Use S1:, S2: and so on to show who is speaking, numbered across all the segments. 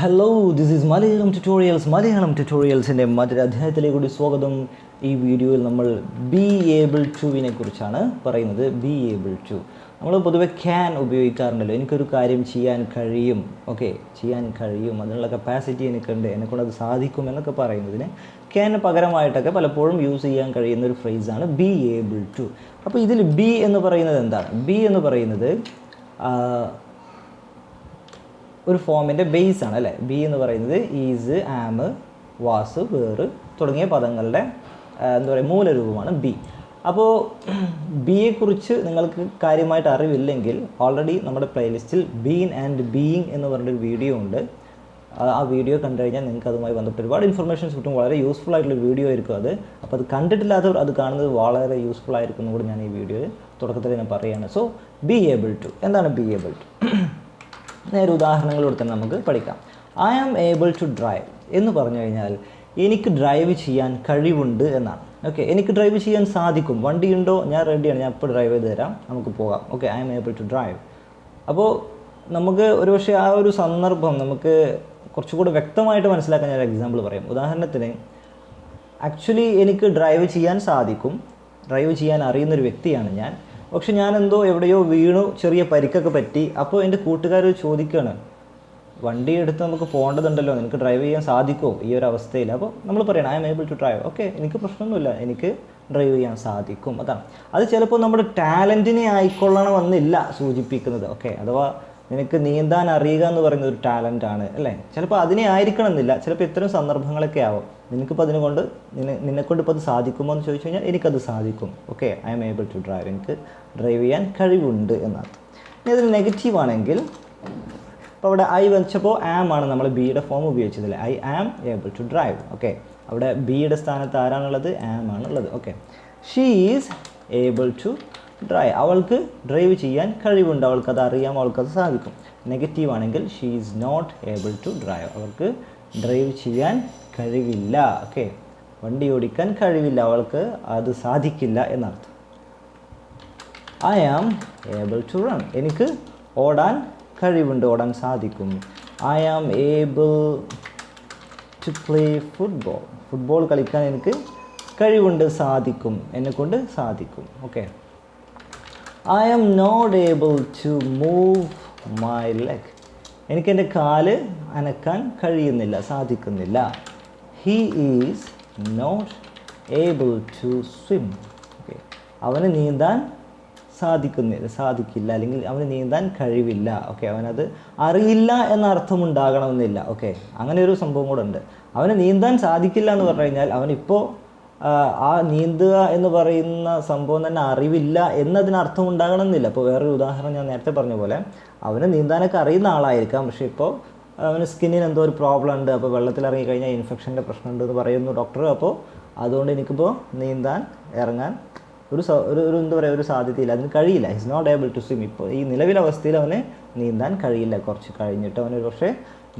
S1: Hello this is Malayalam tutorials Malayalam ട്യൂട്ടോറിയൽസിന്റെ മറ്റൊരു അധ്യായത്തിലേക്ക് കൂടി സ്വാഗതം. ഈ വീഡിയോയിൽ നമ്മൾ ബി ഏബിൾ ടുവിനെ കുറിച്ചാണ് പറയുന്നത്. ബി ഏബിൾ ടു നമ്മൾ പൊതുവെ ക്യാൻ ഉപയോഗിക്കാറുണ്ടല്ലോ. എനിക്കൊരു കാര്യം ചെയ്യാൻ കഴിയും. ഓക്കെ ചെയ്യാൻ കഴിയും. അതിനുള്ള കപ്പാസിറ്റി എനിക്കുണ്ട്. എന്നെക്കൊണ്ട് അത് സാധിക്കും എന്നൊക്കെ പറയുന്നതിന് ക്യാന് പകരമായിട്ടൊക്കെ പലപ്പോഴും യൂസ് ചെയ്യാൻ കഴിയുന്ന ഒരു ഫ്രേസാണ് ബി ഏബിൾ ടു അപ്പോൾ ഇതിൽ ബി എന്ന് പറയുന്നത് എന്താണ്? ബി എന്ന് പറയുന്നത് ഒരു ഫോമിന്റെ ബേസ് ആണ് അല്ലേ? ബി എന്ന് പറയുന്നത് ഈസ് ആമ് വാസ് വേറ് തുടങ്ങിയ പദങ്ങളുടെ എന്താ പറയുക മൂലരൂപമാണ് ബി അപ്പോൾ ബിയെക്കുറിച്ച് നിങ്ങൾക്ക് കാര്യമായിട്ട് അറിവില്ലെങ്കിൽ ഓൾറെഡി നമ്മുടെ പ്ലേലിസ്റ്റിൽ ബീൻ ആൻഡ് ബീയിങ് എന്ന് പറഞ്ഞൊരു വീഡിയോ ഉണ്ട്. ആ വീഡിയോ കണ്ടു കഴിഞ്ഞാൽ നിങ്ങൾക്ക് അതുമായി ബന്ധപ്പെട്ട് ഒരുപാട് ഇൻഫർമേഷൻസ് കിട്ടും. വളരെ യൂസ്ഫുൾ ആയിട്ടുള്ള വീഡിയോ ആയിരിക്കും അത്. അപ്പോൾ അത് കണ്ടിട്ടില്ലാത്തവർ അത് കാണുന്നത് വളരെ യൂസ്ഫുൾ ആയിരിക്കും എന്നുകൂടി ഞാൻ ഈ വീഡിയോയിൽ തുടക്കത്തിൽ ഞാൻ പറയുകയാണ് സോ ബി ഏബിൾ ടു എന്താണ് ബി ഏബിൾ ടു നേരെ ഉദാഹരണങ്ങൾ തന്നെ നമുക്ക് പഠിക്കാം. I am able to drive എന്ന് പറഞ്ഞു കഴിഞ്ഞാൽ എനിക്ക് ഡ്രൈവ് ചെയ്യാൻ കഴിവുണ്ട് എന്നാണ്. ഓക്കെ എനിക്ക് ഡ്രൈവ് ചെയ്യാൻ സാധിക്കും. വണ്ടിയുണ്ടോ ഞാൻ റെഡിയാണ് ഞാൻ ഇപ്പോൾ ഡ്രൈവ് ചെയ്ത് തരാം. നമുക്ക് പോകാം. Okay I am able to drive അപ്പോൾ നമുക്ക് ഒരുപക്ഷെ ആ ഒരു സന്ദർഭം നമുക്ക് കുറച്ചുകൂടി വ്യക്തമായിട്ട് മനസ്സിലാക്കാൻ ഞാൻ എക്സാമ്പിൾ പറയാം. ഉദാഹരണത്തിന് ആക്ച്വലി എനിക്ക് ഡ്രൈവ് ചെയ്യാൻ സാധിക്കും. ഡ്രൈവ് ചെയ്യാൻ അറിയുന്നൊരു വ്യക്തിയാണ് ഞാൻ. പക്ഷെ ഞാൻ എന്തോ എവിടെയോ വീണു ചെറിയ പരിക്കൊക്കെ പറ്റി. അപ്പോൾ എന്റെ കൂട്ടുകാർ ചോദിക്കുകയാണ് വണ്ടി എടുത്ത് നമുക്ക് പോകേണ്ടതുണ്ടല്ലോ നിനക്ക് ഡ്രൈവ് ചെയ്യാൻ സാധിക്കുമോ ഈ ഒരു അവസ്ഥയിൽ? അപ്പോൾ നമ്മൾ പറയണം I am able to drive okay എനിക്ക് പ്രശ്നമൊന്നുമില്ല എനിക്ക് ഡ്രൈവ് ചെയ്യാൻ സാധിക്കും. അതാണ്. അത് ചിലപ്പോൾ നമ്മുടെ ടാലന്റിനെ ആയിക്കൊള്ളണമെന്നില്ല സൂചിപ്പിക്കുന്നത്. ഓക്കെ അഥവാ നിനക്ക് നീന്താൻ അറിയുക എന്ന് പറയുന്നത് ഒരു ടാലന്റ് ആണ് അല്ലേ? ചിലപ്പോൾ അതിനെ ആയിരിക്കണം എന്നില്ല ചിലപ്പോൾ ഇത്തരം സന്ദർഭങ്ങളൊക്കെ ആവും. നിനക്കിപ്പോൾ അതിനെ കൊണ്ട് നിന്നെ നിന്നെക്കൊണ്ട് ഇപ്പോൾ അത് സാധിക്കുമോ എന്ന് ചോദിച്ചു കഴിഞ്ഞാൽ എനിക്കത് സാധിക്കും. Okay I am able to drive എനിക്ക് ഡ്രൈവ് ചെയ്യാൻ കഴിവുണ്ട് എന്നാണ്. ഇനി അതിൽ നെഗറ്റീവ് ആണെങ്കിൽ അപ്പോൾ അവിടെ ഐ വെച്ചപ്പോൾ ആം ആണ് നമ്മൾ ബിയുടെ form ഉപയോഗിച്ചതല്ലേ I am able to drive okay അവിടെ ബിയുടെ സ്ഥാനത്ത് ആരാണുള്ളത്? ആം ആണുള്ളത്. Okay she is able to drive അവൾക്ക് ഡ്രൈവ് ചെയ്യാൻ കഴിവുണ്ട്. അവൾക്കത് അറിയാം അവൾക്കത് സാധിക്കും. നെഗറ്റീവ് ആണെങ്കിൽ she is not able to drive അവൾക്ക് ഡ്രൈവ് ചെയ്യാൻ കഴിവില്ല. ഓക്കെ വണ്ടി ഓടിക്കാൻ കഴിവില്ല. അവൾക്ക് അത് സാധിക്കില്ല എന്നർത്ഥം. I am able to run എനിക്ക് ഓടാൻ കഴിവുണ്ട്. ഓടാൻ സാധിക്കും. I am able to play football football കളിക്കാൻ എനിക്ക് കഴിവുണ്ട് സാധിക്കും. എന്നെക്കൊണ്ട് സാധിക്കും. Okay I am not able to move my leg എനിക്ക് എന്റെ കാൽ അനക്കാൻ കഴിയുന്നില്ല സാധിക്കുന്നില്ല. He is not able to swim okay അവന് നീന്താൻ സാധിക്കുന്നില്ല സാധിക്കില്ല അല്ലെങ്കിൽ അവന് നീന്താൻ കഴിവില്ല. ഓക്കെ അവനത് അറിയില്ല എന്ന അർത്ഥം ഉണ്ടാകണമെന്നില്ല ഓക്കെ അങ്ങനെ ഒരു സംഭവം കൂടെ ഉണ്ട്. അവന് നീന്താൻ സാധിക്കില്ല എന്ന് പറഞ്ഞു കഴിഞ്ഞാൽ അവനിപ്പോൾ ആ നീന്തുക എന്ന് പറയുന്ന സംഭവം തന്നെ അറിവില്ല എന്നതിന് അർത്ഥം ഉണ്ടാകണമെന്നില്ല. അപ്പോൾ വേറൊരു ഉദാഹരണം ഞാൻ നേരത്തെ പറഞ്ഞ പോലെ അവന് നീന്താനൊക്കെ അറിയുന്ന ആളായിരിക്കാം. പക്ഷേ ഇപ്പോൾ അവന് സ്കിന്നിന് എന്തോ ഒരു പ്രോബ്ലം ഉണ്ട്. അപ്പോൾ വെള്ളത്തിൽ ഇറങ്ങി കഴിഞ്ഞാൽ ഇൻഫെക്ഷന്റെ പ്രശ്നമുണ്ട് എന്ന് പറയുന്നു ഡോക്ടർ അപ്പോൾ അതുകൊണ്ട് എനിക്കിപ്പോൾ നീന്താൻ ഇറങ്ങാൻ ഒരു ഒരു ഒരു എന്താ പറയുക ഒരു സാധ്യതയില്ല. അതിന് കഴിയില്ല. It's not able to swim ഇപ്പോൾ ഈ നിലവിലെ അവസ്ഥയിൽ അവന് നീന്താൻ കഴിയില്ല. കുറച്ച് കഴിഞ്ഞിട്ട് അവന് പക്ഷേ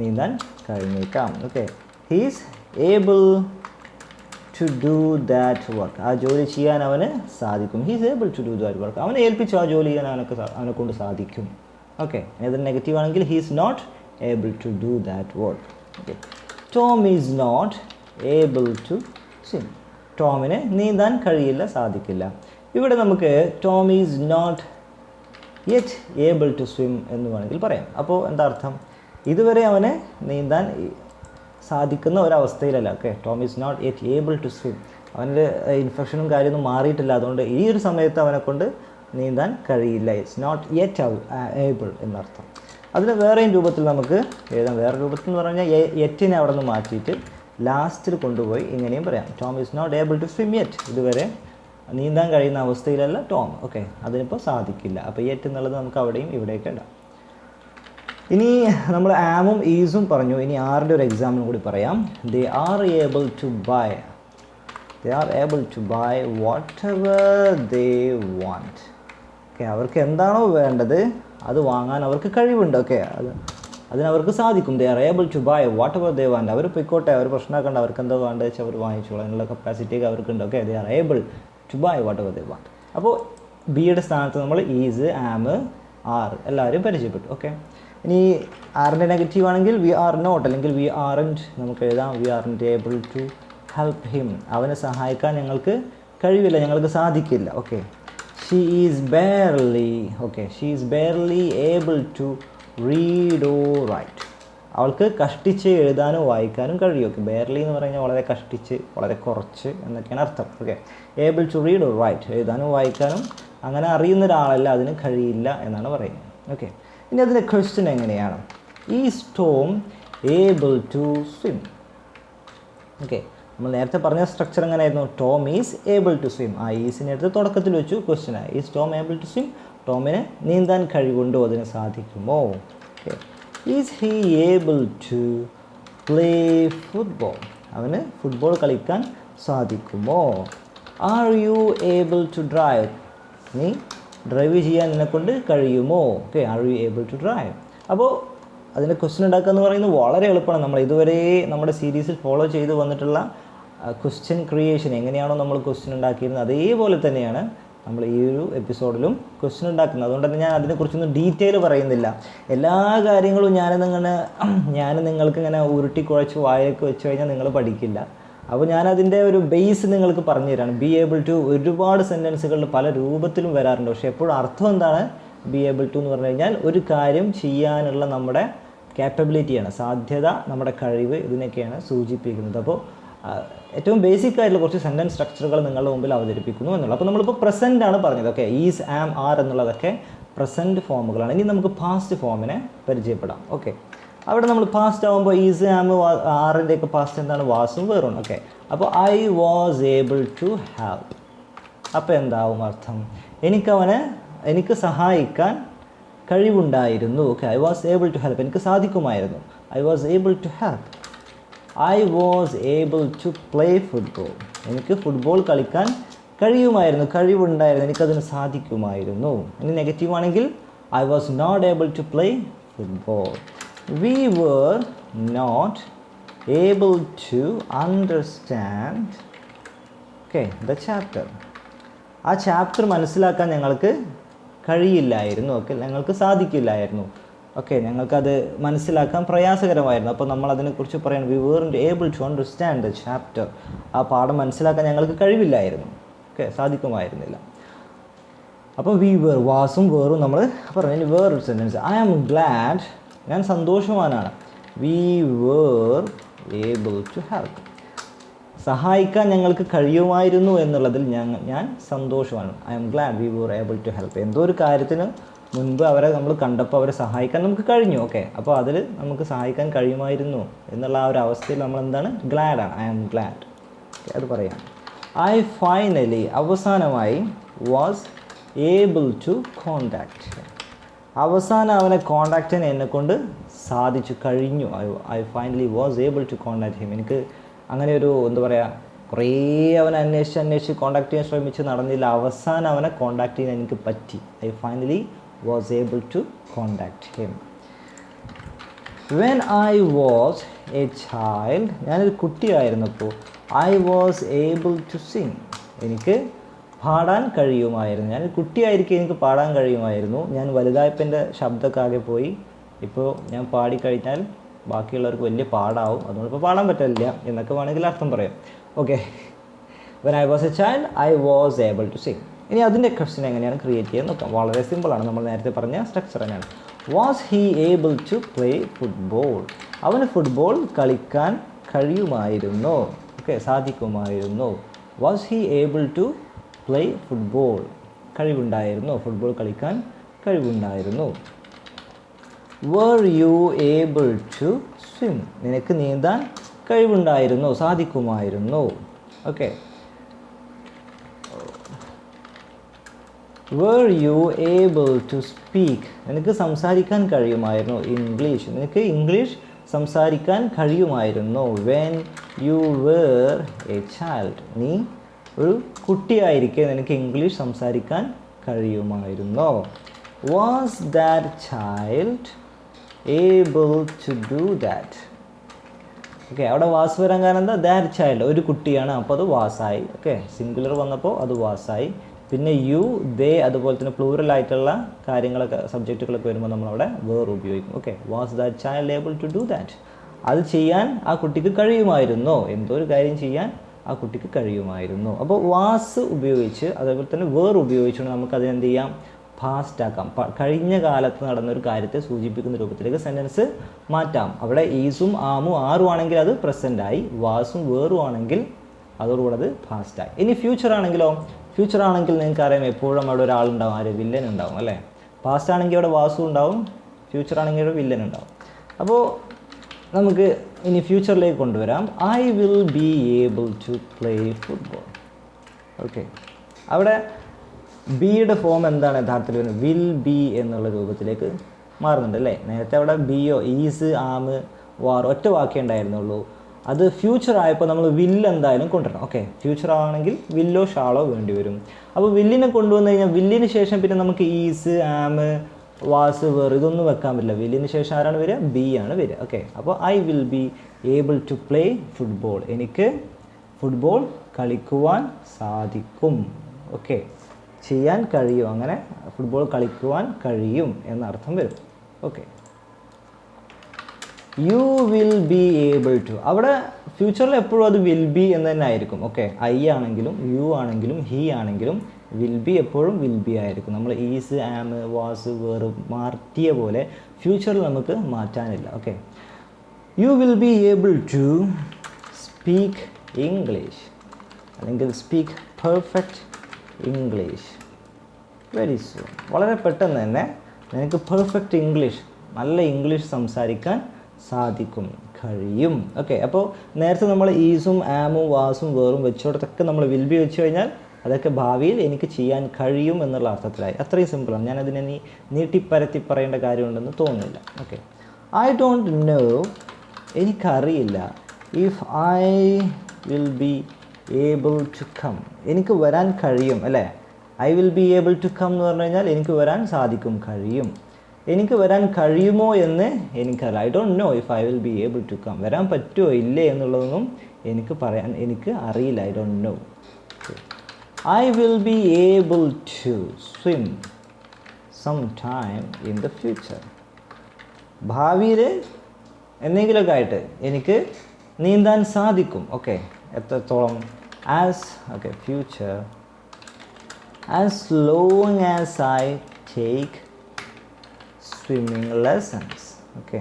S1: നീന്താൻ കഴിഞ്ഞേക്കാം. Okay he's able to do that work ആ ജോലി ചെയ്യാൻ അവന് സാധിക്കും. He's able to do that work അവനെ ഏൽപ്പിച്ചു ആ ജോലി ചെയ്യാൻ അവനൊക്കെ അവനെ കൊണ്ട് സാധിക്കും. ഓക്കെ ഏതൊരു നെഗറ്റീവ് ആണെങ്കിൽ he's not able to do that work okay Tom is not able to swim ടോമിന് നീന്താൻ കഴിയില്ല സാധിക്കില്ല. ഇവിടെ നമുക്ക് Tom is not yet able to swim എന്ന് വേണമെങ്കിൽ പറയാം. അപ്പോൾ എന്താ അർത്ഥം? ഇതുവരെ അവന് നീന്താൻ സാധിക്കുന്ന ഒരവസ്ഥയിലല്ല okay Tom is not yet able to swim അവന്റെ ഇൻഫെക്ഷനും കാര്യമൊന്നും മാറിയിട്ടില്ല. അതുകൊണ്ട് ഈ ഒരു സമയത്ത് അവനെ കൊണ്ട് നീന്താൻ കഴിയില്ല. ഇറ്റ്സ് നോട്ട് യെറ്റ് ഏബിൾ എന്നർത്ഥം. അതിന് വേറെയും രൂപത്തിൽ നമുക്ക് എഴുതാം. വേറെ രൂപത്തിൽ എന്ന് പറഞ്ഞാൽ യെറ്റിനെ അവിടെ നിന്ന് മാറ്റിയിട്ട് ലാസ്റ്റിൽ കൊണ്ടുപോയി ഇങ്ങനെയും പറയാം. Tom is not able to swim yet ഇതുവരെ നീന്താൻ കഴിയുന്ന അവസ്ഥയിലല്ല ടോം ഓക്കെ അതിനിപ്പോൾ സാധിക്കില്ല. അപ്പോൾ യെറ്റ് എന്നുള്ളത് നമുക്ക് അവിടെയും ഇവിടെയൊക്കെ ഇടാം. ഇനി നമ്മൾ ആമും ഈസും പറഞ്ഞു. ഇനി ആറിന്റെ ഒരു എക്സാമ്പിൾ കൂടി പറയാം. They are able to buy they are able to buy whatever they want okay അവർക്ക് എന്താണോ വേണ്ടത് അത് വാങ്ങാൻ അവർക്ക് കഴിവുണ്ട്. ഓക്കെ അത് അതിനവർക്ക് സാധിക്കും. They are able to buy whatever they want അവർ പൊയ്ക്കോട്ടെ അവർ പ്രശ്നമാക്കേണ്ട അവർക്ക് എന്താ വേണ്ടത് വെച്ചാൽ അവർ വാങ്ങിച്ചോളാം. അതിനുള്ള കപ്പാസിറ്റി ഒക്കെ അവർക്കുണ്ട് okay they are able to buy whatever they want അപ്പോൾ ബിയുടെ സ്ഥാനത്ത് നമ്മൾ ഈസ് ആം ആർ എല്ലാവരും പരിചയപ്പെട്ടു. ഓക്കെ ഇനി ആറിന്റെ നെഗറ്റീവ് ആണെങ്കിൽ വി ആർ നോട്ട് അല്ലെങ്കിൽ വി ആറന്റ് നമുക്ക് എഴുതാം. We are aren't able to help him അവനെ സഹായിക്കാൻ ഞങ്ങൾക്ക് കഴിവില്ല ഞങ്ങൾക്ക് സാധിക്കില്ല. Okay she is barely okay she is barely able to read or write അവൾക്ക് കഷ്ടിച്ച് എഴുതാനും വായിക്കാനും കഴിയും. ഓക്കെ ബെയർലി എന്ന് പറഞ്ഞാൽ വളരെ കഷ്ടിച്ച് വളരെ കുറച്ച് എന്നൊക്കെയാണ് അർത്ഥം. Okay able to read or write എഴുതാനും വായിക്കാനും അങ്ങനെ അറിയുന്ന ഒരാളല്ല അതിന് കഴിയില്ല എന്നാണ് പറയുന്നത്. ഓക്കെ ഇനി അതിന്റെ ക്വസ്റ്റ്യൻ എങ്ങനെയാണ്? Is Tom able to swim okay നമ്മൾ നേരത്തെ പറഞ്ഞ സ്ട്രക്ചർ എങ്ങനെയായിരുന്നു? Tom is able to swim ആ ഈസിനെ എടുത്ത് തുടക്കത്തിൽ വെച്ചു. ക്വസ്റ്റ്യനായി is Tom able to swim ടോമിന് നീന്താൻ കഴിവുണ്ടോ? അതിന് സാധിക്കുമോ? Okay is he able to play football അവന് ഫുട്ബോൾ കളിക്കാൻ സാധിക്കുമോ? Are you able to drive നീ ഡ്രൈവ് ചെയ്യാൻ നിന്നെക്കൊണ്ട് കഴിയുമോ? Okay are you able to drive അപ്പോൾ അതിന്റെ ക്വസ്റ്റ്യൻ ഉണ്ടാക്കുക എന്ന് പറയുന്നത് വളരെ എളുപ്പമാണ്. നമ്മൾ ഇതുവരെ നമ്മുടെ സീരീസിൽ ഫോളോ ചെയ്ത് വന്നിട്ടുള്ള ക്വസ്റ്റ്യൻ ക്രിയേഷൻ എങ്ങനെയാണോ നമ്മൾ ക്വസ്റ്റ്യൻ ഉണ്ടാക്കിയിരുന്നത് അതേപോലെ തന്നെയാണ് നമ്മൾ ഈ ഒരു എപ്പിസോഡിലും ക്വസ്റ്റ്യൻ ഉണ്ടാക്കുന്നത്. അതുകൊണ്ട് തന്നെ ഞാൻ അതിനെക്കുറിച്ചൊന്നും ഡീറ്റെയിൽ പറയുന്നില്ല. എല്ലാ കാര്യങ്ങളും ഞാൻ നിങ്ങനെ ഞാൻ നിങ്ങൾക്ക് ഇങ്ങനെ ഉരുട്ടി കുഴച്ച് വായൊക്കെ വെച്ച് കഴിഞ്ഞാൽ നിങ്ങൾ പഠിക്കില്ല. അപ്പോൾ ഞാൻ അതിന്റെ ഒരു ബേസ് നിങ്ങൾക്ക് പറഞ്ഞു തരാണ് ബി ഏബിൾ ടു ഒരുപാട് സെന്റൻസുകളിൽ പല രൂപത്തിലും വരാറുണ്ട്. പക്ഷേ എപ്പോഴും അർത്ഥം എന്താണ്? ബി ഏബിൾ ടു എന്ന് പറഞ്ഞു കഴിഞ്ഞാൽ ഒരു കാര്യം ചെയ്യാനുള്ള നമ്മുടെ ക്യാപ്പബിലിറ്റിയാണ് സാധ്യത നമ്മുടെ കഴിവ് ഇതിനൊക്കെയാണ് സൂചിപ്പിക്കുന്നത്. അപ്പോൾ ഏറ്റവും ബേസിക് ആയിട്ടുള്ള കുറച്ച് സെന്റൻസ് സ്ട്രക്ചറുകൾ നിങ്ങളുടെ മുമ്പിൽ അവതരിപ്പിക്കുന്നു എന്നുള്ളത്. അപ്പോൾ നമ്മളിപ്പോൾ പ്രസന്റ് ആണ് പറഞ്ഞത്. ഓക്കെ ഈസ് ആം ആർ എന്നുള്ളതൊക്കെ പ്രസന്റ് ഫോമുകളാണ് ഇനി നമുക്ക് പാസ്റ്റ് ഫോമിനെ പരിചയപ്പെടാം. ഓക്കെ അവിടെ നമ്മൾ പാസ്റ്റ് ആകുമ്പോൾ ഈസ് ആം ആറിന്റെ ഒക്കെ പാസ്റ്റ് എന്താണ്? വാസും വേറും. ഓക്കെ അപ്പോൾ I was able to have അപ്പോൾ എന്താവും അർത്ഥം? എനിക്കവനെ എനിക്ക് സഹായിക്കാൻ കഴിവുണ്ടായിരുന്നു. Okay I was able to help എനിക്ക് സാധിക്കുമായിരുന്നു. I was able to help I was able to play football എനിക്ക് ഫുട്ബോൾ കളിക്കാൻ കഴിയുമായിരുന്നു. കഴിവുണ്ടായിരുന്നു. എനിക്കതിന് സാധിക്കുമായിരുന്നു. ഇനി നെഗറ്റീവ് ആണെങ്കിൽ I was not able to play football we were not able to understand okay the chapter ആ ചാപ്റ്റർ മനസ്സിലാക്കാൻ ഞങ്ങൾക്ക് കഴിയില്ലായിരുന്നു. ഓക്കെ ഞങ്ങൾക്ക് സാധിക്കില്ലായിരുന്നു. ഓക്കെ ഞങ്ങൾക്കത് മനസ്സിലാക്കാൻ പ്രയാസകരമായിരുന്നു. അപ്പോൾ നമ്മൾ അതിനെക്കുറിച്ച് പറയാൻ we weren't able to understand the chapter ആ പാഠം മനസ്സിലാക്കാൻ ഞങ്ങൾക്ക് കഴിവില്ലായിരുന്നു. ഓക്കെ സാധിക്കുമായിരുന്നില്ല. അപ്പോൾ വി വേർ വാസും വേറും നമ്മൾ പറഞ്ഞു വേറൊരു സെന്റൻസ് ഐ ആം ഗ്ലാഡ് ഞാൻ സന്തോഷവാനാണ്. We were able to help സഹായിക്കാൻ ഞങ്ങൾക്ക് കഴിയുമായിരുന്നു എന്നുള്ളതിൽ ഞങ്ങൾ ഞാൻ സന്തോഷമാണ് I am glad we were able to help എന്തോ ഒരു കാര്യത്തിന് മുൻപ് അവരെ നമ്മൾ കണ്ടപ്പോൾ അവരെ സഹായിക്കാൻ നമുക്ക് കഴിഞ്ഞു. ഓക്കെ അപ്പോൾ അതിൽ നമുക്ക് സഹായിക്കാൻ കഴിയുമായിരുന്നു എന്നുള്ള ആ ഒരു അവസ്ഥയിൽ നമ്മൾ എന്താണ്? ഗ്ലാഡാണ് ഐ എം ഗ്ലാഡ് ഓക്കെ അത് പറയാം. ഐ ഫൈനലി അവസാനമായി വാസ് ഏബിൾ ടു കോണ്ടാക്ട് അവസാനം അവനെ കോണ്ടാക്ട് ചെയ്യാൻ എന്നെ കൊണ്ട് സാധിച്ചു കഴിഞ്ഞു. I I finally was able to contact him എനിക്ക് അങ്ങനെ ഒരു എന്താ പറയുക കുറേ അവനെ അന്വേഷിച്ച് അന്വേഷിച്ച് കോണ്ടാക്ട് ചെയ്യാൻ ശ്രമിച്ച് നടന്നില്ല. അവസാനം അവനെ കോണ്ടാക്ട് ചെയ്യാൻ എനിക്ക് പറ്റി. I finally was able to contact him when I was a child ഞാനൊരു കുട്ടിയായിരുന്നപ്പോൾ I was able to sing എനിക്ക് പാടാൻ കഴിയുമായിരുന്നു. ഞാൻ കുട്ടിയായിരിക്കും എനിക്ക് പാടാൻ കഴിയുമായിരുന്നു. ഞാൻ ശബ്ദമൊക്കെ ആകെ പോയി. ഇപ്പോൾ ഞാൻ പാടിക്കഴിഞ്ഞാൽ ബാക്കിയുള്ളവർക്ക് വലിയ പാടാവും. അതുകൊണ്ട് ഇപ്പോൾ പാടാൻ പറ്റില്ല എന്നൊക്കെ വേണമെങ്കിൽ അർത്ഥം പറയാം. Okay when I was a child I was able to sing ഇനി അതിന്റെ ക്വസ്റ്റ്യൻ എങ്ങനെയാണ് ക്രിയേറ്റ് ചെയ്യാൻ നോക്കാം. വളരെ സിമ്പിളാണ് നമ്മൾ നേരത്തെ പറഞ്ഞ സ്ട്രക്ചർ തന്നെയാണ്. Was he able to play football അവന് ഫുട്ബോൾ കളിക്കാൻ കഴിയുമായിരുന്നോ? Okay സാധിക്കുമായിരുന്നോ? Was he able to play football കഴിവുണ്ടായിരുന്നു? Football കളിക്കാൻ കഴിവുണ്ടായിരുന്നു? Were you able to swim നിനക്ക് നീന്താൻ കഴിവുണ്ടായിരുന്നു? സാധിക്കുമായിരുന്നു? Okay were you able to speak നിനക്ക് സംസാരിക്കാൻ കഴിയുമായിരുന്നു? ഇംഗ്ലീഷ് നിനക്ക് ഇംഗ്ലീഷ് സംസാരിക്കാൻ കഴിയുമായിരുന്നു? When you were a child നീ ഒരു കുട്ടിയായിരിക്കെ നിനക്ക് ഇംഗ്ലീഷ് സംസാരിക്കാൻ കഴിയുമായിരുന്നോ? Was that child able to do that okay അവിടെ വാസ് വരാൻ കാരണം എന്താ? ദാറ്റ് ചൈൽഡ് ഒരു കുട്ടിയാണ് അപ്പോൾ അത് വാസായി ഓക്കെ സിംഗുലർ വന്നപ്പോൾ അത് വാസായി പിന്നെ യു ദേ അതുപോലെ തന്നെ പ്ലൂറൽ ആയിട്ടുള്ള കാര്യങ്ങളൊക്കെ സബ്ജക്റ്റുകളൊക്കെ വരുമ്പോൾ നമ്മളവിടെ വേർ ഉപയോഗിക്കും. Okay was that child able to do that അത് ചെയ്യാൻ ആ കുട്ടിക്ക് കഴിയുമായിരുന്നോ? എന്തോ ഒരു കാര്യം ചെയ്യാൻ ആ കുട്ടിക്ക് കഴിയുമായിരുന്നു. അപ്പോൾ വാസ് ഉപയോഗിച്ച് അതേപോലെ തന്നെ വേർ ഉപയോഗിച്ചുകൊണ്ട് നമുക്ക് അതിനെന്ത് ചെയ്യാം? ഫാസ്റ്റ് ആക്കാം. കഴിഞ്ഞ കാലത്ത് നടന്ന ഒരു കാര്യത്തെ സൂചിപ്പിക്കുന്ന രൂപത്തിലേക്ക് സെന്റൻസ് മാറ്റാം. അവിടെ ഈസും ആമും ആറും ആണെങ്കിൽ അത് പ്രസന്റ് ആയി വാസും വേറും ആണെങ്കിൽ അതോടുകൂടെ അത് ഫാസ്റ്റായി ഇനി ഫ്യൂച്ചർ ആണെങ്കിലോ? ഫ്യൂച്ചർ ആണെങ്കിൽ നിങ്ങൾക്ക് അറിയാം എപ്പോഴും അവിടെ ഒരാളുണ്ടാവും ആര്? വില്ലൻ ഉണ്ടാവും അല്ലേ? പാസ്റ്റ് ആണെങ്കിൽ അവിടെ വാസും ഉണ്ടാവും ഫ്യൂച്ചർ ആണെങ്കിൽ അവിടെ വില്ലൻ ഉണ്ടാവും. അപ്പോൾ നമുക്ക് ഇനി ഫ്യൂച്ചറിലേക്ക് കൊണ്ടുവരാം. I will be able to play football okay അവിടെ ബിയുടെ ഫോം എന്താണ് യഥാർത്ഥത്തിൽ വരുന്നത്? വിൽ ബി എന്നുള്ള രൂപത്തിലേക്ക് മാറുന്നുണ്ട് അല്ലേ? നേരത്തെ അവിടെ ബിയോ ഈസ് ആമ് വാർ ഒറ്റ വാക്കേ ഉണ്ടായിരുന്നുള്ളൂ. അത് ഫ്യൂച്ചർ ആയപ്പോൾ നമ്മൾ വില്ല് എന്തായാലും കൊണ്ടുവരണം. ഓക്കെ ഫ്യൂച്ചർ ആണെങ്കിൽ വില്ലോ ഷാളോ വേണ്ടി വരും. അപ്പോൾ വില്ലിനെ കൊണ്ടുവന്നു കഴിഞ്ഞാൽ വില്ലിന് ശേഷം പിന്നെ നമുക്ക് ഈസ് ആമ് വാസ് വേർ ഇതൊന്നും വെക്കാൻ പറ്റില്ല. വില്ലിന് ശേഷം ആരാണ് വരിക? ബി ആണ് വരിക. ഓക്കെ അപ്പോൾ I will be able to play football എനിക്ക് ഫുട്ബോൾ കളിക്കുവാൻ സാധിക്കും. ഓക്കെ ചെയ്യാൻ കഴിയും. അങ്ങനെ ഫുട്ബോൾ കളിക്കുവാൻ കഴിയും എന്നർത്ഥം വരും. Okay you will be able to അവിടെ ഫ്യൂച്ചറിൽ എപ്പോഴും അത് വിൽ ബി എന്ന് തന്നെ ആയിരിക്കും. ഓക്കെ ഐ ആണെങ്കിലും യു ആണെങ്കിലും ഹി ആണെങ്കിലും വിൽ ബി എപ്പോഴും വിൽ ബി ആയിരിക്കും. നമ്മൾ ഈസ് ആം വാസ് വേറ് മാറ്റിയ പോലെ ഫ്യൂച്ചറിൽ നമുക്ക് മാറ്റാനില്ല. Okay you will be able to speak English അല്ലെങ്കിൽ speak perfect English very soon വളരെ പെട്ടെന്ന് തന്നെ നിനക്ക് പെർഫെക്റ്റ് ഇംഗ്ലീഷ് നല്ല ഇംഗ്ലീഷ് സംസാരിക്കാൻ സാധിക്കും കഴിയും. ഓക്കെ അപ്പോൾ നേരത്തെ നമ്മൾ ഈസും ആമും വാസും വേറും വെച്ചോടത്തൊക്കെ നമ്മൾ വിൽ ബി വെച്ച് കഴിഞ്ഞാൽ അതൊക്കെ ഭാവിയിൽ എനിക്ക് ചെയ്യാൻ കഴിയും എന്നുള്ള അർത്ഥത്തിലായി. അത്രയും സിമ്പിളാണ് ഞാൻ അതിനെ നീ നീട്ടിപ്പരത്തി പറയേണ്ട കാര്യമുണ്ടെന്ന് തോന്നുന്നില്ല. ഓക്കെ ഐ ഡോണ്ട് നോ എനിക്കറിയില്ല. If I will be able to come എനിക്ക് വരാൻ കഴിയും അല്ലേ? I will be able to come എന്ന് പറഞ്ഞു കഴിഞ്ഞാൽ എനിക്ക് വരാൻ സാധിക്കും കഴിയും. എനിക്ക് വരാൻ കഴിയുമോ എന്ന് എനിക്കറിയില്ല. I don't know if I will be able to come വരാൻ പറ്റുമോ ഇല്ലേ എന്നുള്ളതൊന്നും എനിക്ക് പറയാൻ എനിക്ക് അറിയില്ല. I don't know I will be able to swim some time in the future ഭാവിയിൽ എന്തെങ്കിലുമൊക്കെ ആയിട്ട് എനിക്ക് നീന്താൻ സാധിക്കും. ഓക്കെ എത്രത്തോളം? As okay future as long as I take swimming lessons okay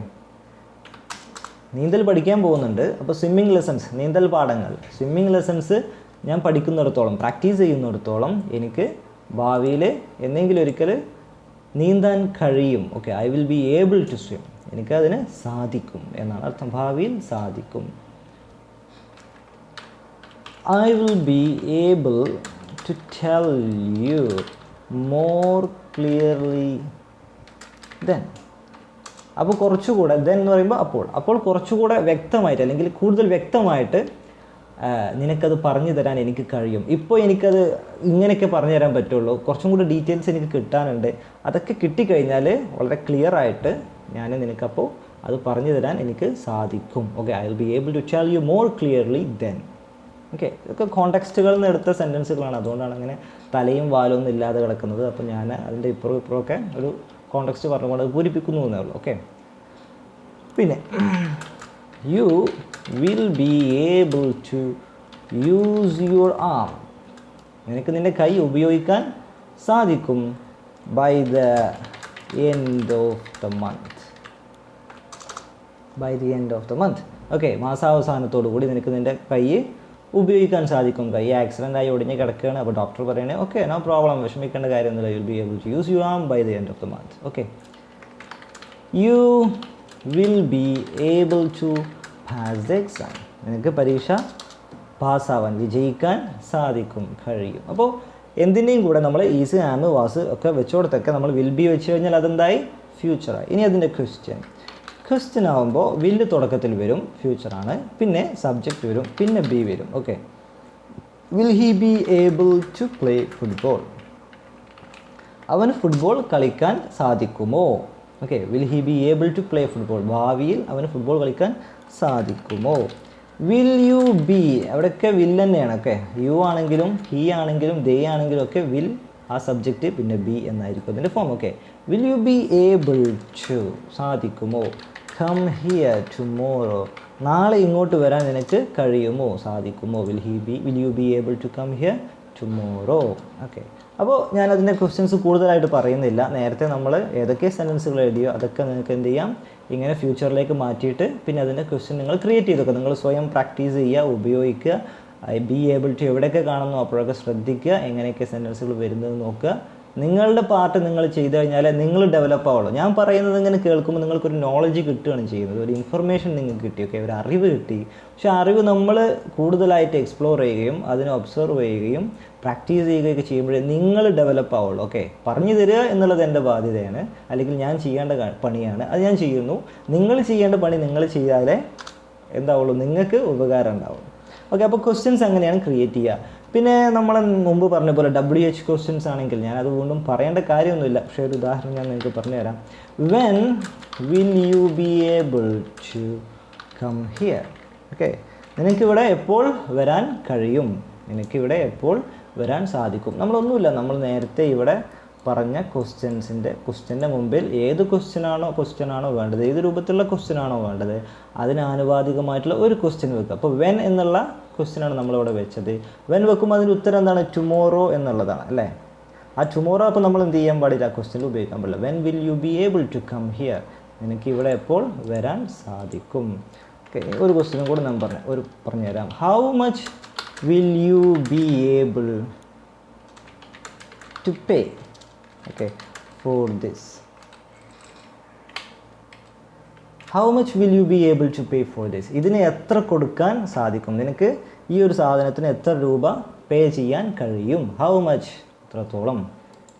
S1: നീന്തൽ പഠിക്കാൻ പോകുന്നുണ്ട്. അപ്പോൾ സ്വിമ്മിങ് ലെസൺസ് നീന്തൽ പാഠങ്ങൾ. സ്വിമ്മിങ് ലെസൺസ് ഞാൻ പഠിക്കുന്നിടത്തോളം പ്രാക്ടീസ് ചെയ്യുന്നിടത്തോളം എനിക്ക് ഭാവിയിൽ എന്നെങ്കിലും ഒരിക്കൽ നീന്താൻ കഴിയും. Okay I will be able to swim എനിക്കതിന് സാധിക്കും എന്നാണ് അർത്ഥം. ഭാവിയിൽ സാധിക്കും. I will be able to tell you more clearly then അപ്പോൾ കുറച്ചുകൂടെ ദെൻ എന്ന് പറയുമ്പോൾ അപ്പോൾ. അപ്പോൾ കുറച്ചുകൂടെ വ്യക്തമായിട്ട് അല്ലെങ്കിൽ കൂടുതൽ വ്യക്തമായിട്ട് നിനക്കത് പറഞ്ഞു തരാൻ എനിക്ക് കഴിയും. ഇപ്പോൾ എനിക്കത് ഇങ്ങനെയൊക്കെ പറഞ്ഞു തരാൻ പറ്റുള്ളൂ. കുറച്ചും കൂടി ഡീറ്റെയിൽസ് എനിക്ക് കിട്ടാനുണ്ട്. അതൊക്കെ കിട്ടിക്കഴിഞ്ഞാൽ വളരെ ക്ലിയർ ആയിട്ട് ഞാൻ നിനക്കപ്പോൾ അത് പറഞ്ഞു തരാൻ എനിക്ക് സാധിക്കും. Okay I will be able to tell you more clearly then okay ഇതൊക്കെ കോണ്ടെക്സ്റ്റുകളിൽ നിന്ന് എടുത്ത സെന്റൻസുകളാണ് അതുകൊണ്ടാണ് അങ്ങനെ തലയും വാലും ഒന്നും ഇല്ലാതെ കിടക്കുന്നത്. അപ്പോൾ ഞാൻ അതിന്റെ ഇപ്പുറം ഇപ്പുറമൊക്കെ ഒരു കോണ്ടെക്സ്റ്റ് പറഞ്ഞുകൊണ്ട് അത് പൂരിപ്പിക്കുന്നു എന്നേ ഉള്ളൂ. ഓക്കെ പിന്നെ you will be able to use your arm. നിനക്ക് നിന്റെ കൈ ഉപയോഗിക്കാൻ സാധിക്കും by the end of the month by the end of the month okay മാസാവസാനത്തോടു കൂടി നിനക്ക് നിന്റെ കൈ ഉപയോഗിക്കാൻ സാധിക്കും. കൈ ആക്സിഡന്റ് ആയി ഒടിഞ്ഞ് കിടക്കുകയാണ്. അപ്പോൾ ഡോക്ടർ പറയണേ ഓക്കെ നോ പ്രോബ്ലം വിഷമിക്കേണ്ട കാര്യമൊന്നുമില്ല. You'll be able to use your arm by the end of the month okay you will be able to pass the exam നിനക്ക് പരീക്ഷ പാസ്സാവാൻ വിജയിക്കാൻ സാധിക്കും കഴിയും. അപ്പോൾ എന്തിന്റെയും കൂടെ നമ്മൾ ഈസ് ആമ് വാസ് ഒക്കെ വെച്ചോടത്തൊക്കെ നമ്മൾ വിൽ ബി വെച്ച് കഴിഞ്ഞാൽ അതെന്തായി? ഫ്യൂച്ചറായി ഇനി അതിന്റെ ക്വസ്റ്റ്യൻ ക്വസ്റ്റ്യൻ ആകുമ്പോൾ വില്ല് തുടക്കത്തിൽ വരും ഫ്യൂച്ചറാണ് പിന്നെ സബ്ജക്റ്റ് വരും പിന്നെ ബി വരും. Okay will he be able to play football അവന് ഫുട്ബോൾ കളിക്കാൻ സാധിക്കുമോ? Okay will he be able to play football ഭാവിയിൽ അവന് ഫുട്ബോൾ കളിക്കാൻ സാധിക്കുമോ? വിൽ യു ബി അവിടെയൊക്കെ വിൽ തന്നെയാണ് ഓക്കെ യു ആണെങ്കിലും ഹി ആണെങ്കിലും ദേ ആണെങ്കിലും ഒക്കെ വിൽ ആ സബ്ജക്റ്റ് പിന്നെ ബി എന്നായിരിക്കും അതിന്റെ form okay will you be able to സാധിക്കുമോ? കം ഹിയർ ടുമോറോ നാളെ ഇങ്ങോട്ട് വരാൻ നിനക്ക് കഴിയുമോ? സാധിക്കുമോ? Will he be will you be able to come here tomorrow okay അപ്പോൾ ഞാൻ അതിന്റെ ക്വസ്റ്റ്യൻസ് കൂടുതലായിട്ട് പറയുന്നില്ല. നേരത്തെ നമ്മൾ ഏതൊക്കെ സെന്റൻസുകൾ എഴുതിയോ അതൊക്കെ നിങ്ങൾക്ക് എന്ത് ചെയ്യാം? ഇങ്ങനെ ഫ്യൂച്ചറിലേക്ക് മാറ്റിയിട്ട് പിന്നെ അതിന്റെ ക്വസ്റ്റ്യൻ നിങ്ങൾ ക്രിയേറ്റ് ചെയ്തൊക്കെ നിങ്ങൾ സ്വയം പ്രാക്ടീസ് ചെയ്യുക ഉപയോഗിക്കുക ഐ ബി ഏബിൾ ടു എവിടെയൊക്കെ കാണുന്നു അപ്പോഴൊക്കെ ശ്രദ്ധിക്കുക എങ്ങനെയൊക്കെ സെന്റൻസുകൾ വരുന്നത് നോക്കുക നിങ്ങളുടെ പാർട്ട് നിങ്ങൾ ചെയ്തു കഴിഞ്ഞാൽ നിങ്ങൾ ഡെവലപ്പ് ആവുള്ളൂ. ഞാൻ പറയുന്നത് ഇങ്ങനെ കേൾക്കുമ്പോൾ നിങ്ങൾക്കൊരു നോളജ് കിട്ടുകയാണ് ചെയ്യുന്നത്. ഒരു ഇൻഫർമേഷൻ നിങ്ങൾക്ക് കിട്ടി ഓക്കെ ഒരു അറിവ് കിട്ടി. പക്ഷേ അറിവ് നമ്മൾ കൂടുതലായിട്ട് എക്സ്പ്ലോർ ചെയ്യുകയും അതിനെ ഒബ്സർവ് ചെയ്യുകയും പ്രാക്ടീസ് ചെയ്യുകയൊക്കെ ചെയ്യുമ്പോഴേ നിങ്ങൾ ഡെവലപ്പ് ആവുള്ളൂ ഓക്കെ പറഞ്ഞു തരിക എന്നുള്ളത് എന്റെ ബാധ്യതയാണ്. അല്ലെങ്കിൽ ഞാൻ ചെയ്യേണ്ട പണിയാണ്. അത് ഞാൻ ചെയ്യുന്നു. നിങ്ങൾ ചെയ്യേണ്ട പണി നിങ്ങൾ ചെയ്യാതെ എന്താവുള്ളൂ നിങ്ങൾക്ക് ഉപകാരം ഉണ്ടാവും ഓക്കെ അപ്പോൾ ക്വസ്റ്റ്യൻസ് അങ്ങനെയാണ് ക്രിയേറ്റ് ചെയ്യുക? പിന്നെ നമ്മൾ മുമ്പ് പറഞ്ഞ പോലെ ഡബ്ല്യു എച്ച് ക്വസ്റ്റ്യൻസ് ആണെങ്കിൽ ഞാൻ അത് വീണ്ടും പറയേണ്ട കാര്യമൊന്നുമില്ല. പക്ഷേ ഒരു ഉദാഹരണം ഞാൻ നിങ്ങൾക്ക് പറഞ്ഞു പറഞ്ഞുതരാം. When will you be able to come here okay നിനക്കിവിടെ എപ്പോൾ വരാൻ കഴിയും? നിനക്കിവിടെ എപ്പോൾ വരാൻ സാധിക്കും? നമ്മളൊന്നുമില്ല. നമ്മൾ നേരത്തെ ഇവിടെ പറഞ്ഞ ക്വസ്റ്റ്യൻസിന്റെ ക്വസ്റ്റ്യന്റെ മുമ്പിൽ ഏത് ക്വസ്റ്റ്യൻ ആണോ വേണ്ടത് ഏത് രൂപത്തിലുള്ള ക്വസ്റ്റ്യൻ ആണോ വേണ്ടത് അതിന് ആനുപാതികമായിട്ടുള്ള ഒരു ക്വസ്റ്റ്യൻ വെക്കുക. അപ്പോൾ വെൻ എന്നുള്ള ക്വസ്റ്റ്യനാണ് നമ്മളിവിടെ വെച്ചത്. വെൻ വെക്കുമ്പോൾ അതിന്റെ ഉത്തരം എന്താണ്? ടുമോറോ എന്നുള്ളതാണ് അല്ലേ? ആ ടുമോറോ അപ്പോൾ നമ്മൾ എന്ത് ചെയ്യാൻ പാടില്ല? ക്വസ്റ്റ്യൻ ഉപയോഗിക്കാൻ പാടില്ല. When will you be able to come here നിനക്ക് ഇവിടെ എപ്പോൾ വരാൻ സാധിക്കും? ഓക്കെ ഒരു ക്വസ്റ്റ്യനും കൂടെ ഞാൻ പറഞ്ഞു ഒരു പറഞ്ഞുതരാം. How much will you be able to pay? Okay for this. How much will you be able to pay for this ഇതിന് എത്ര കൊടുക്കാൻ സാധിക്കും? നിനക്ക് ഈ ഒരു സാധനത്തിന് എത്ര രൂപ പേ ചെയ്യാൻ കഴിയും? ഹൗ മച്ച് എത്രത്തോളം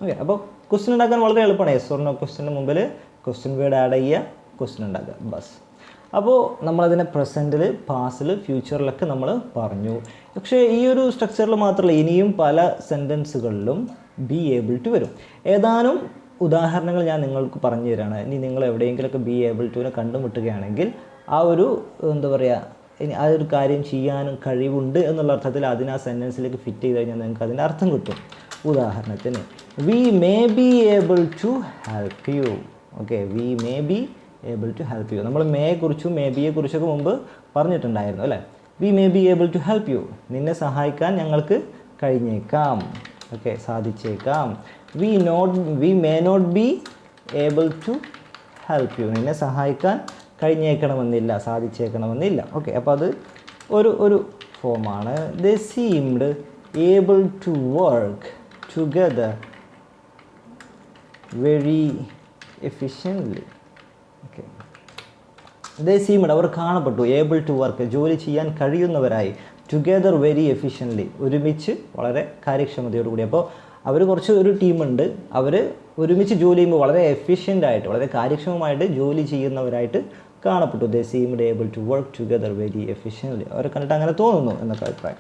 S1: ഓക്കെ അപ്പോൾ ക്വസ്റ്റ്യൻ ഉണ്ടാക്കാൻ വളരെ എളുപ്പമാണ്. എസ് ഓർണോ ക്വസ്റ്റിന്റെ മുമ്പിൽ ക്വസ്റ്റ്യൻ വേർഡ് ആഡ് ചെയ്യുക ക്വസ്റ്റ്യൻ ഉണ്ടാക്കുക. ബസ് അപ്പോൾ നമ്മളതിനെ പ്രസന്റിൽ പാസ്റ്റിൽ ഫ്യൂച്ചറിലൊക്കെ നമ്മൾ പറഞ്ഞു. പക്ഷേ ഈ ഒരു സ്ട്രക്ചറിൽ മാത്രമല്ല ഇനിയും പല സെന്റൻസുകളിലും ബി ഏബിൾ ടു വരും. ഏതാനും ഉദാഹരണങ്ങൾ ഞാൻ നിങ്ങൾക്ക് പറഞ്ഞു തരാണ്. ഇനി നിങ്ങൾ എവിടെയെങ്കിലുമൊക്കെ ബി ഏബിൾ ടുവിനെ കണ്ടുമുട്ടുകയാണെങ്കിൽ ആ ഒരു എന്താ പറയുക ഇനി ആ ഒരു കാര്യം ചെയ്യാനും കഴിവുണ്ട് എന്നുള്ള അർത്ഥത്തിൽ അതിന് ആ സെന്റൻസിലേക്ക് ഫിറ്റ് ചെയ്ത് കഴിഞ്ഞാൽ നിങ്ങൾക്ക് അതിന്റെ അർത്ഥം കിട്ടും. ഉദാഹരണത്തിന് we may be able to help you okay we may be able to help you നമ്മൾ മേയെ കുറിച്ചും മേ ബിയെ കുറിച്ചൊക്കെ മുമ്പ് പറഞ്ഞിട്ടുണ്ടായിരുന്നു അല്ലേ? We may be able to help you നിന്നെ സഹായിക്കാൻ ഞങ്ങൾക്ക് കഴിഞ്ഞേക്കാം. Okay സാധിച്ചേക്കാം. We not we may not be able to help you നിന്നെ സഹായിക്കാൻ കഴിഞ്ഞേക്കണമെന്നില്ല സാധിച്ചേക്കണമെന്നില്ല. ഓക്കെ അപ്പോൾ അത് ഒരു ഒരു ഫോമാണ് they seemed able to work together very efficiently okay they seemed അവർ കാണപ്പെട്ടു ഏബിൾ ടു വർക്ക് ജോലി ചെയ്യാൻ കഴിയുന്നവരായി. ടുഗെദർ വെരി എഫിഷ്യന്റ്ലി ഒരുമിച്ച് വളരെ കാര്യക്ഷമതയോടുകൂടി. അപ്പോൾ അവർ കുറച്ച് ഒരു ടീമുണ്ട്. അവർ ഒരുമിച്ച് ജോലി ചെയ്യുമ്പോൾ വളരെ എഫിഷ്യന്റ് ആയിട്ട് വളരെ കാര്യക്ഷമമായിട്ട് ജോലി ചെയ്യുന്നവരായിട്ട് കാണപ്പെട്ടു. They seemed able to work together very efficiently അവരെ കണ്ടിട്ട് അങ്ങനെ തോന്നുന്നു എന്നൊക്കെ അഭിപ്രായം.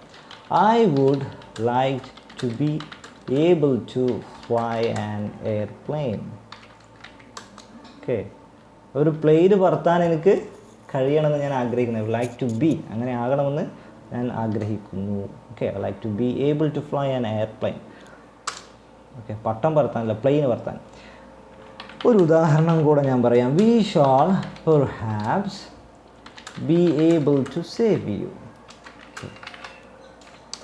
S1: I would like to be able to fly an airplane okay ഒരു പ്ലെയിൻ പറത്താൻ എനിക്ക് കഴിയണമെന്ന് ഞാൻ ആഗ്രഹിക്കുന്നത് ലൈക്ക് ടു ബി അങ്ങനെ ആകണമെന്ന് ഞാൻ ആഗ്രഹിക്കുന്നു. Okay I like to be able to fly an airplane okay പട്ടം പറത്താനല്ല പ്ലെയിൻ പറത്താൻ. ഒരു ഉദാഹരണം കൂടെ ഞാൻ പറയാം. We shall perhaps be able to save you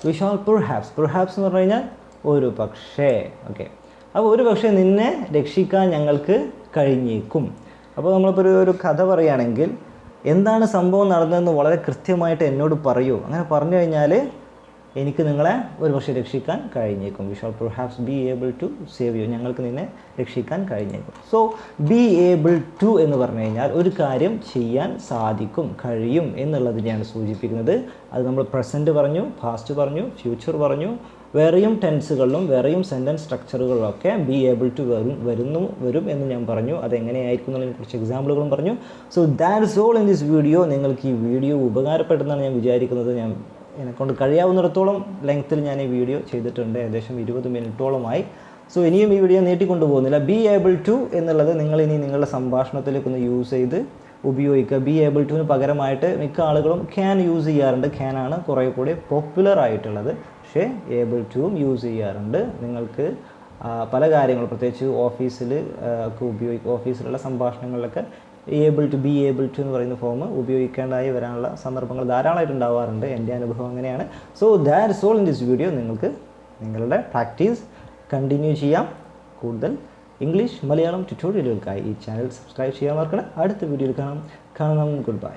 S1: we shall perhaps എന്ന് പറഞ്ഞു കഴിഞ്ഞാൽ ഒരു പക്ഷേ. ഓക്കെ അപ്പോൾ ഒരു പക്ഷേ നിന്നെ രക്ഷിക്കാൻ ഞങ്ങൾക്ക് കഴിഞ്ഞേക്കും. അപ്പോൾ നമ്മളിപ്പോൾ ഒരു ഒരു കഥ പറയുകയാണെങ്കിൽ എന്താണ് സംഭവം നടന്നതെന്ന് വളരെ കൃത്യമായിട്ട് എന്നോട് പറയൂ. അങ്ങനെ പറഞ്ഞു കഴിഞ്ഞാൽ എനിക്ക് നിങ്ങളെ ഒരു പക്ഷേ രക്ഷിക്കാൻ കഴിഞ്ഞേക്കും. We shall perhaps be able to save you ഞങ്ങൾക്ക് നിന്നെ രക്ഷിക്കാൻ കഴിഞ്ഞേക്കും. സോ ബി ഏബിൾ ടു എന്ന് പറഞ്ഞു കഴിഞ്ഞാൽ ഒരു കാര്യം ചെയ്യാൻ സാധിക്കും കഴിയും എന്നുള്ളതിനെയാണ് സൂചിപ്പിക്കുന്നത്. അത് നമ്മൾ പ്രസന്റ് പറഞ്ഞു പാസ്റ്റ് പറഞ്ഞു ഫ്യൂച്ചർ പറഞ്ഞു വേറെയും ടെൻസുകളിലും വേറെയും സെന്റൻസ് സ്ട്രക്ചറുകളിലൊക്കെ ബി ഏബിൾ ടു വരും വരുന്നു വരും എന്ന് ഞാൻ പറഞ്ഞു. അതെങ്ങനെയായിരിക്കും എന്നുള്ളതിനെ കുറിച്ച് എക്സാമ്പിളുകളും പറഞ്ഞു. So that is all in this video നിങ്ങൾക്ക് ഈ വീഡിയോ ഉപകാരപ്പെടുന്നതാണ് ഞാൻ വിചാരിക്കുന്നത്. ഞാൻ എന്നെക്കൊണ്ട് കഴിയാവുന്നിടത്തോളം ലെങ്ത്തിൽ ഞാൻ ഈ വീഡിയോ ചെയ്തിട്ടുണ്ട്. ഏകദേശം ഇരുപത് മിനിറ്റോളമായി. സോ ഇനിയും ഈ വീഡിയോ നീട്ടിക്കൊണ്ടു പോകുന്നില്ല ബി ഏബിൾ ടു എന്നുള്ളത് നിങ്ങൾ ഇനി നിങ്ങളുടെ സംഭാഷണത്തിലേക്ക് ഒന്ന് യൂസ് ചെയ്ത് ഉപയോഗിക്കുക. ബി ഏബിൾ ടുവിന് പകരമായിട്ട് മിക്ക ആളുകളും ക്യാൻ യൂസ് ചെയ്യാറുണ്ട്. ക്യാനാണ് കുറേ കൂടി പോപ്പുലർ ആയിട്ടുള്ളത്. പക്ഷേ ഏബിൾ ടുവും യൂസ് ചെയ്യാറുണ്ട്. നിങ്ങൾക്ക് പല കാര്യങ്ങളും പ്രത്യേകിച്ച് ഓഫീസിൽ ഒക്കെ ഉപയോഗിക്കും ഓഫീസിലുള്ള സംഭാഷണങ്ങളിലൊക്കെ able to be able to എന്ന് പറയുന്ന ഫോം ഉപയോഗിക്കേണ്ടതായി വരാനുള്ള സന്ദർഭങ്ങൾ ധാരാളമായിട്ട് ഉണ്ടാവാറുണ്ട്. എന്റെ അനുഭവം അങ്ങനെയാണ്. So that's all in this video നിങ്ങൾക്ക് നിങ്ങളുടെ പ്രാക്ടീസ് കണ്ടിന്യൂ ചെയ്യാം. കൂടുതൽ ഇംഗ്ലീഷ് മലയാളം ട്യൂട്ടോറിയലുകൾക്കായി ഈ ചാനൽ സബ്സ്ക്രൈബ് ചെയ്യാൻ മറക്കണം അടുത്ത വീഡിയോയിൽ കാണാം. കാണാം ഗുഡ് ബൈ